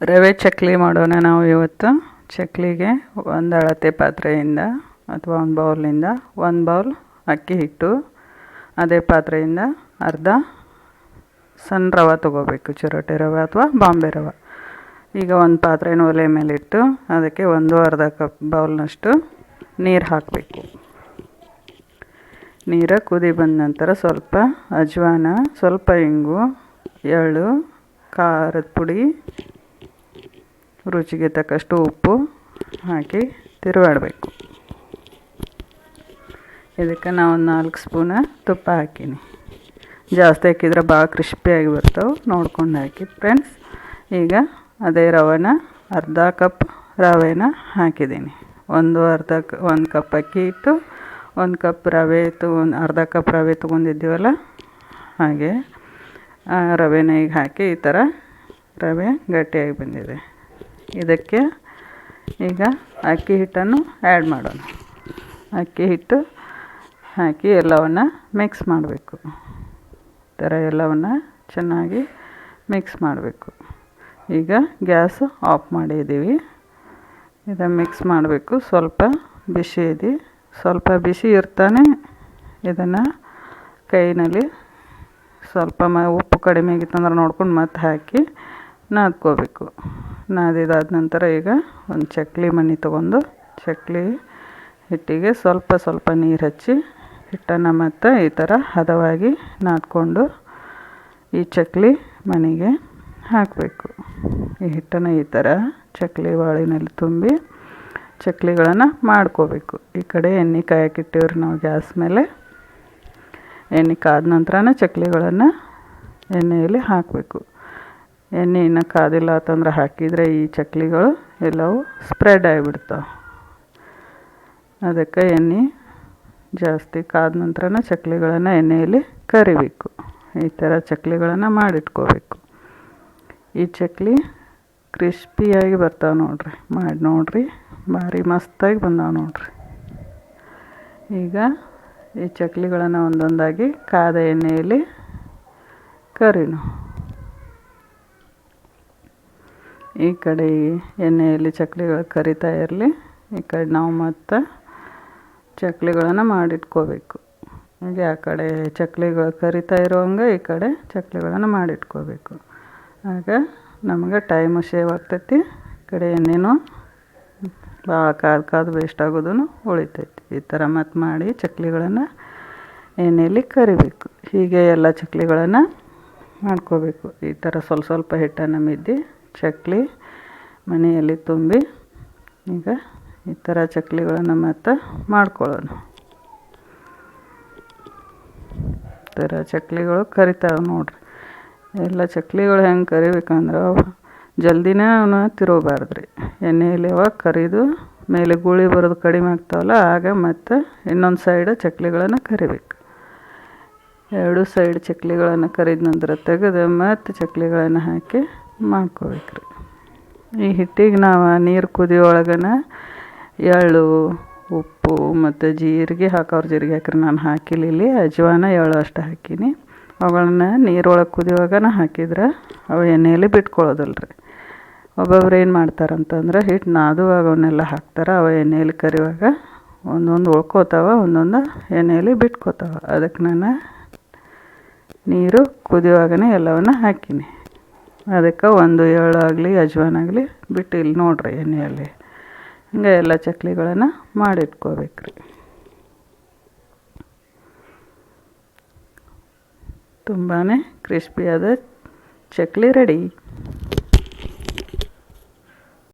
ರವೆ ಚಕ್ಲಿ ಮಾಡೋಣ ನಾವು ಇವತ್ತು. ಚಕ್ಲಿಗೆ ಒಂದು ಅಳತೆ ಪಾತ್ರೆಯಿಂದ ಅಥವಾ ಒಂದು ಬೌಲಿಂದ ಒಂದು ಬೌಲ್ ಅಕ್ಕಿ ಹಿಟ್ಟು, ಅದೇ ಪಾತ್ರೆಯಿಂದ ಅರ್ಧ ಸಣ್ಣ ರವೆ ತೊಗೋಬೇಕು, ಚಿರೋಟಿ ರವೆ ಅಥವಾ ಬಾಂಬೆ ರವೆ. ಈಗ ಒಂದು ಪಾತ್ರೆನ ಒಲೆ ಮೇಲಿಟ್ಟು ಅದಕ್ಕೆ ಒಂದು ಅರ್ಧ ಕಪ್ ಬೌಲ್ನಷ್ಟು ನೀರು ಹಾಕಬೇಕು. ನೀರು ಕುದಿ ಬಂದ ನಂತರ ಸ್ವಲ್ಪ ಅಜ್ವಾನ, ಸ್ವಲ್ಪ ಇಂಗು, ಎಳ್ಳು, ಖಾರದ ಪುಡಿ ರುಚಿಗೆ ತಕ್ಕಷ್ಟು ಉಪ್ಪು ಹಾಕಿ ತಿರುಗಾಡಬೇಕು. ಇದಕ್ಕೆ ನಾವು ಒಂದು ನಾಲ್ಕು ಸ್ಪೂನ ತುಪ್ಪ ಹಾಕೀನಿ. ಜಾಸ್ತಿ ಹಾಕಿದ್ರೆ ಭಾಳ ಕ್ರಿಸ್ಪಿಯಾಗಿ ಬರ್ತಾವೆ. ನೋಡ್ಕೊಂಡು ಹಾಕಿ ಫ್ರೆಂಡ್ಸ್. ಈಗ ಅದೇ ರವೆನ ಅರ್ಧ ಕಪ್ ರವೆನ ಹಾಕಿದ್ದೀನಿ ಒಂದು ಅರ್ಧ ಕ, ಒಂದು ಕಪ್ ಅಕ್ಕಿ ಇಟ್ಟು ಒಂದು ಕಪ್ ರವೆ ಇತ್ತು ಒಂದು ಅರ್ಧ ಕಪ್ ರವೆ ತೊಗೊಂಡಿದ್ದೀವಲ್ಲ? ಹಾಗೆ ರವೆನ ಈಗ ಹಾಕಿ ಈ ಥರ ರವೆ ಗಟ್ಟಿಯಾಗಿ ಬಂದಿದೆ. ಇದಕ್ಕೆ ಈಗ ಅಕ್ಕಿ ಹಿಟ್ಟನ್ನು ಆ್ಯಡ್ ಮಾಡೋಣ. ಅಕ್ಕಿ ಹಿಟ್ಟು ಹಾಕಿ ಎಲ್ಲವನ್ನು ಮಿಕ್ಸ್ ಮಾಡಬೇಕು. ಈ ಥರ ಎಲ್ಲವನ್ನು ಚೆನ್ನಾಗಿ ಮಿಕ್ಸ್ ಮಾಡಬೇಕು. ಈಗ ಗ್ಯಾಸ್ ಆಫ್ ಮಾಡಿದ್ದೀವಿ. ಇದನ್ನು ಮಿಕ್ಸ್ ಮಾಡಬೇಕು. ಸ್ವಲ್ಪ ಬಿಸಿ ಇದೆ. ಸ್ವಲ್ಪ ಬಿಸಿ ಇರ್ತಾನೆ ಇದನ್ನು ಕೈನಲ್ಲಿ ಸ್ವಲ್ಪ ಮ ಉಪ್ಪು ಕಡಿಮೆ ಆಗಿತ್ತಂದ್ರೆ ನೋಡ್ಕೊಂಡು ಮತ್ತೆ ಹಾಕಿ ನಾದ್ಕೋಬೇಕು. ನಾದಿದಾದ ನಂತರ ಈಗ ಒಂದು ಚಕ್ಲಿ ಮಣಿ ತೊಗೊಂಡು ಚಕ್ಲಿ ಹಿಟ್ಟಿಗೆ ಸ್ವಲ್ಪ ಸ್ವಲ್ಪ ನೀರು ಹಚ್ಚಿ ಹಿಟ್ಟನ್ನು ಮತ್ತು ಈ ಥರ ಹದವಾಗಿ ನಾದ್ಕೊಂಡು ಈ ಚಕ್ಲಿ ಮನೆಗೆ ಹಾಕಬೇಕು. ಈ ಹಿಟ್ಟನ್ನು ಈ ಥರ ಚಕ್ಲಿ ಬಾಳಿನಲ್ಲಿ ತುಂಬಿ ಚಕ್ಲಿಗಳನ್ನು ಮಾಡ್ಕೋಬೇಕು. ಈ ಕಡೆ ಎಣ್ಣೆ ಕಾಯಕ್ಕಿಟ್ಟಿವ್ರಿ ನಾವು ಗ್ಯಾಸ್ ಮೇಲೆ. ಎಣ್ಣೆ ಕಾದ ನಂತರನೇ ಚಕ್ಲಿಗಳನ್ನು ಎಣ್ಣೆಯಲ್ಲಿ ಹಾಕಬೇಕು. ಎಣ್ಣೆ ಇನ್ನು ಕಾದಿಲ್ಲ ಅಂತಂದ್ರೆ ಹಾಕಿದರೆ ಈ ಚಕ್ಲಿಗಳು ಎಲ್ಲವೂ ಸ್ಪ್ರೆಡ್ ಆಗಿಬಿಡ್ತಾವೆ. ಅದಕ್ಕೆ ಎಣ್ಣೆ ಜಾಸ್ತಿ ಕಾದ ನಂತರನೇ ಚಕ್ಲಿಗಳನ್ನು ಎಣ್ಣೆಯಲ್ಲಿ ಕರಿಬೇಕು. ಈ ಥರ ಚಕ್ಲಿಗಳನ್ನು ಮಾಡಿಟ್ಕೋಬೇಕು. ಈ ಚಕ್ಲಿ ಕ್ರಿಸ್ಪಿಯಾಗಿ ಬರ್ತಾವೆ ನೋಡ್ರಿ. ಮಾಡಿ ನೋಡ್ರಿ. ಭಾರಿ ಮಸ್ತಾಗಿ ಬಂದಾವೆ ನೋಡ್ರಿ. ಈಗ ಈ ಚಕ್ಲಿಗಳನ್ನು ಒಂದೊಂದಾಗಿ ಕಾದ ಎಣ್ಣೆಯಲ್ಲಿ ಕರಿನು. ಈ ಕಡೆ ಎಣ್ಣೆಯಲ್ಲಿ ಚಕ್ಲಿಗಳು ಕರಿತಾ ಇರಲಿ. ಈ ಕಡೆ ನಾವು ಮತ್ತು ಚಕ್ಲಿಗಳನ್ನು ಮಾಡಿಟ್ಕೋಬೇಕು. ಹಾಗೆ ಆ ಕಡೆ ಚಕ್ಲಿಗಳು ಕರಿತಾ ಇರೋಂಗೆ ಈ ಕಡೆ ಚಕ್ಲಿಗಳನ್ನು ಮಾಡಿಟ್ಕೋಬೇಕು. ಆಗ ನಮಗೆ ಟೈಮು ಸೇವ್ ಆಗ್ತೈತಿ. ಈ ಕಡೆ ಎಣ್ಣೆನೂ ಭಾಳ ಕಾದು ಕಾದು ವೇಸ್ಟ್ ಆಗೋದು ಉಳಿತೈತಿ. ಈ ಥರ ಮತ್ತು ಮಾಡಿ ಚಕ್ಲಿಗಳನ್ನು ಎಣ್ಣೆಯಲ್ಲಿ ಕರಿಬೇಕು. ಹೀಗೆ ಎಲ್ಲ ಚಕ್ಲಿಗಳನ್ನು ಮಾಡ್ಕೋಬೇಕು. ಈ ಥರ ಸ್ವಲ್ಪ ಸ್ವಲ್ಪ ಹಿಟ್ಟನ್ನು ಮಿದ್ದಿ ಚಕ್ಲಿ ಮನೆಯಲ್ಲಿ ತುಂಬಿ ಈಗ ಈ ಥರ ಚಕ್ಲಿಗಳನ್ನು ಮತ್ತು ಮಾಡ್ಕೊಳ್ಳೋಣ. ಈ ಥರ ಚಕ್ಲಿಗಳು ಕರಿತಾವೆ ನೋಡ್ರಿ. ಎಲ್ಲ ಚಕ್ಲಿಗಳು ಹೆಂಗೆ ಕರಿಬೇಕಂದ್ರೆ ಜಲ್ದಿನೇ ಅವನ್ನ ತಿರುಗಬಾರ್ದು ರೀ ಎಣ್ಣೆಯಲ್ಲಿ ಅವಾಗ ಕರಿದು ಮೇಲೆ ಗುಳಿ ಬರೋದು ಕಡಿಮೆ ಆಗ್ತಾವಲ್ಲ, ಆಗ ಮತ್ತು ಇನ್ನೊಂದು ಸೈಡ್ ಚಕ್ಲಿಗಳನ್ನು ಕರಿಬೇಕು. ಎರಡು ಸೈಡ್ ಚಕ್ಲಿಗಳನ್ನು ಕರಿದ ನಂತರ ತೆಗೆದು ಮತ್ತು ಚಕ್ಲಿಗಳನ್ನು ಹಾಕಿ ಮಾಡ್ಕೋಬೇಕು ರೀ ಈ ಹಿಟ್ಟಿಗೆ ನಾವು ನೀರು ಕುದಿಯೊಳಗನ ಎಳ್ಳು, ಉಪ್ಪು ಮತ್ತು ಜೀರಿಗೆ ಹಾಕೋರು ಜೀರಿಗೆ ಹಾಕ್ರಿ. ನಾನು ಹಾಕಿಲ್ಲ ಅಜ್ವಾನ ಎಳ್ಳು ಅಷ್ಟು ಹಾಕೀನಿ. ಅವುಗಳನ್ನ ನೀರೊಳಗೆ ಕುದಿಯುವಾಗನ ಹಾಕಿದ್ರೆ ಅವು ಎಣ್ಣೆಯಲ್ಲಿ ಬಿಟ್ಕೊಳ್ಳೋದಲ್ಲ ರೀ ಒಬ್ಬೊಬ್ರು ಏನು ಮಾಡ್ತಾರಂತಂದ್ರೆ ಹಿಟ್ಟು ನಾದುವಾಗ ಅವನ್ನೆಲ್ಲ ಹಾಕ್ತಾರೆ, ಅವ ಎಣ್ಣೆಯಲ್ಲಿ ಕರಿಯುವಾಗ ಒಂದೊಂದು ಉಳ್ಕೋತಾವ, ಒಂದೊಂದು ಎಣ್ಣೆಯಲ್ಲಿ ಬಿಟ್ಕೋತಾವ. ಅದಕ್ಕೆ ನಾನು ನೀರು ಕುದಿಯುವಾಗನೇ ಎಲ್ಲವನ್ನು ಹಾಕೀನಿ. ಅದಕ್ಕೆ ಒಂದು ಎಳ್ಳು ಆಗಲಿ, ಅಜ್ವಾನ ಆಗಲಿ ಬಿಟ್ಟು ಇಲ್ಲಿ ನೋಡ್ರಿ ಎಣ್ಣೆಯಲ್ಲಿ. ಹಿಂಗೆ ಎಲ್ಲ ಚಕ್ಲಿಗಳನ್ನು ಮಾಡಿಟ್ಕೋಬೇಕು ರೀ ತುಂಬಾ ಕ್ರಿಸ್ಪಿಯಾದ ಚಕ್ಲಿ ರೆಡಿ